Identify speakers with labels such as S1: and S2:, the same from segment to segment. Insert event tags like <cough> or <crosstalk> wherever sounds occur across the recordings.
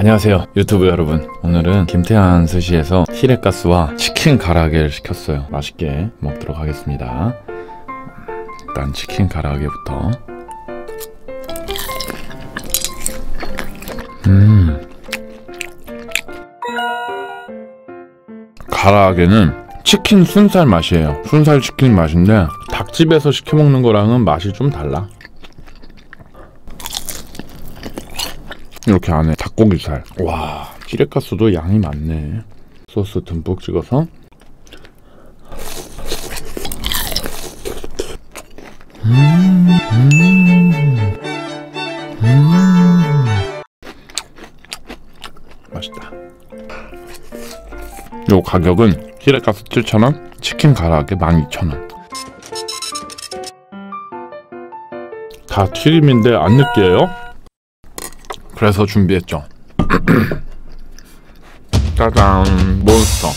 S1: 안녕하세요 유튜브 여러분. 오늘은 김태한 스시에서 히레가스와 치킨 가라아게를 시켰어요. 맛있게 먹도록 하겠습니다. 일단 치킨 가라아게부터. 음. 가라아게는 치킨 순살 맛이에요. 순살 치킨 맛인데 닭집에서 시켜 먹는 거랑은 맛이 좀 달라 이렇게 안에 닭고기살. 와, 히레카스도 양이 많네. 소스 듬뿍 찍어서. 맛있다. 요 가격은 히레카스 7,000원, 치킨 가라아게 12,000원. 다 튀김인데 안 느끼해요? 그래서 준비했죠. <clears throat> 짜잔, 몬스터.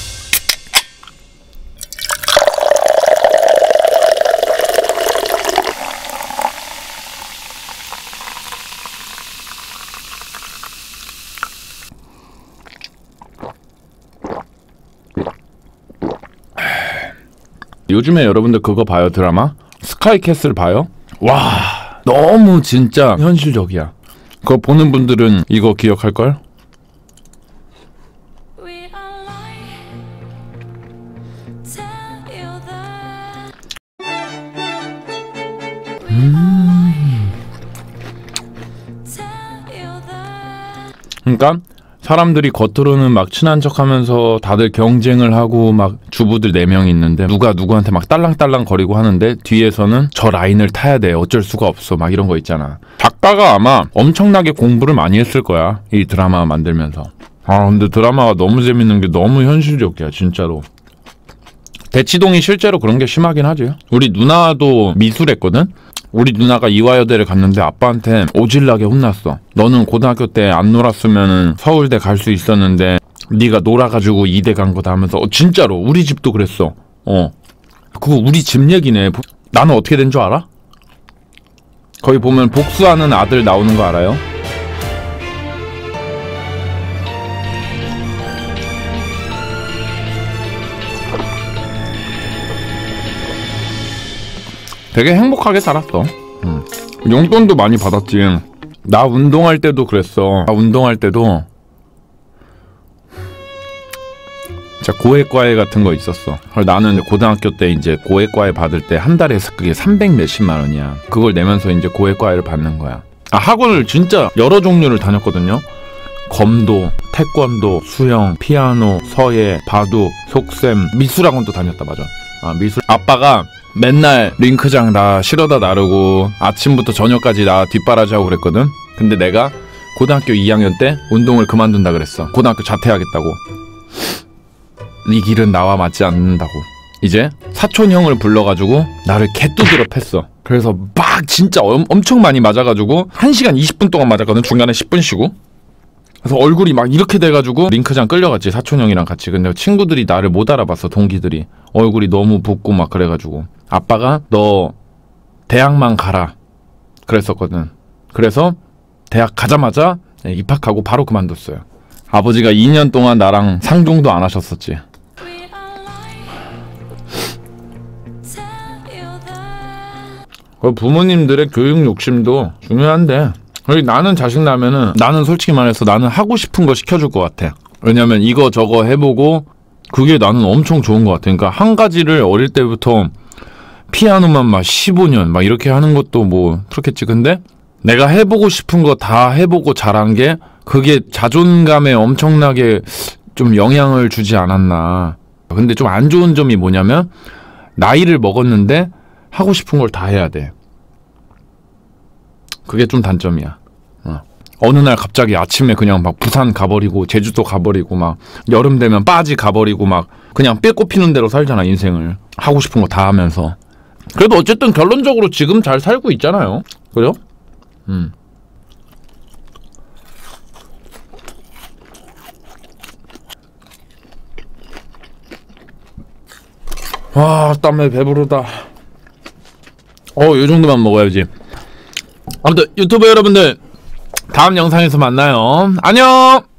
S1: 요즘에 여러분들 그거 봐요 드라마? 스카이캐슬 봐요? 와 너무 진짜 현실적이야 그거 보는 분들은 이거 기억할걸? 그러니까 사람들이 겉으로는 막 친한 척하면서 다들 경쟁을 하고 막 주부들 네 명이 있는데 누가 누구한테 막 딸랑딸랑 거리고 하는데 뒤에서는 저 라인을 타야 돼. 어쩔 수가 없어. 막 이런 거 있잖아. 작가가 아마 엄청나게 공부를 많이 했을 거야. 이 드라마 만들면서. 아 근데 드라마가 너무 재밌는 게 너무 현실적이야 진짜로. 대치동이 실제로 그런 게 심하긴 하지. 우리 누나도 미술했거든 우리 누나가 이화여대를 갔는데 아빠한테 오질나게 혼났어. 너는 고등학교 때 안 놀았으면 서울대 갈 수 있었는데 네가 놀아가지고 이대 간 거다 하면서 어, 진짜로 우리 집도 그랬어. 어. 그거 우리 집 얘기네. 보- 나는 어떻게 된 줄 알아? 거기 보면 복수하는 아들 나오는 거 알아요? 되게 행복하게 살았어. 음. 용돈도 많이 받았지. 나 운동할 때도 그랬어. 나 운동할 때도 진짜 고액과외 같은 거 있었어. 나는 고등학교 때 이제 고액과외 받을 때 한 달에 그게 300 몇십만 원이야. 그걸 내면서 이제 고액과외를 받는 거야. 아, 학원을 진짜 여러 종류를 다녔거든요. 검도, 태권도, 수영, 피아노, 서예, 바둑, 속셈, 미술학원도 다녔다 맞아. 아 미술 아빠가 맨날 링크장 나 실어다 나르고 아침부터 저녁까지 나 뒷바라지하고 그랬거든. 근데 내가 고등학교 2학년 때 운동을 그만둔다 그랬어. 고등학교 자퇴하겠다고. 이 길은 나와 맞지 않는다고. 이제 사촌 형을 불러가지고 나를 개뚜드러 팼어. 그래서 막 진짜 엄, 엄청 많이 맞아가지고 1시간 20분 동안 맞았거든. 중간에 10분 쉬고. 그래서 얼굴이 막 이렇게 돼가지고 링크장 끌려갔지 사촌 형이랑 같이 근데 친구들이 나를 못 알아봤어 동기들이 얼굴이 너무 붓고 막 그래가지고 아빠가 너 대학만 가라 그랬었거든. 그래서 대학 가자마자 입학하고 바로 그만뒀어요. 아버지가 2년 동안 나랑 상종도 안 하셨었지. 그 부모님들의 교육 욕심도 중요한데 나는 자식 나면은 나는 솔직히 말해서 나는 하고 싶은 거 시켜줄 것 같아. 왜냐면 이거 저거 해보고 그게 나는 엄청 좋은 것 같아. 그러니까 한 가지를 어릴 때부터 피아노만 막 15년 막 이렇게 하는 것도 뭐 그렇겠지 근데 내가 해보고 싶은 거 다 해보고 잘한 게 그게 자존감에 엄청나게 좀 영향을 주지 않았나 근데 좀 안 좋은 점이 뭐냐면 나이를 먹었는데 하고 싶은 걸 다 해야 돼. 그게 좀 단점이야. 어. 어느 날 갑자기 아침에 그냥 막 부산 가버리고 제주도 가버리고 막 여름 되면 빠지 가버리고 막 그냥 뺏고 피는 대로 살잖아 인생을 하고 싶은 거 다 하면서 그래도 어쨌든 결론적으로 지금 잘 살고 있잖아요 그죠? 음. 와 땀에 배부르다 어, 이 정도만 먹어야지. 아무튼 유튜브 여러분들 다음 영상에서 만나요. 안녕.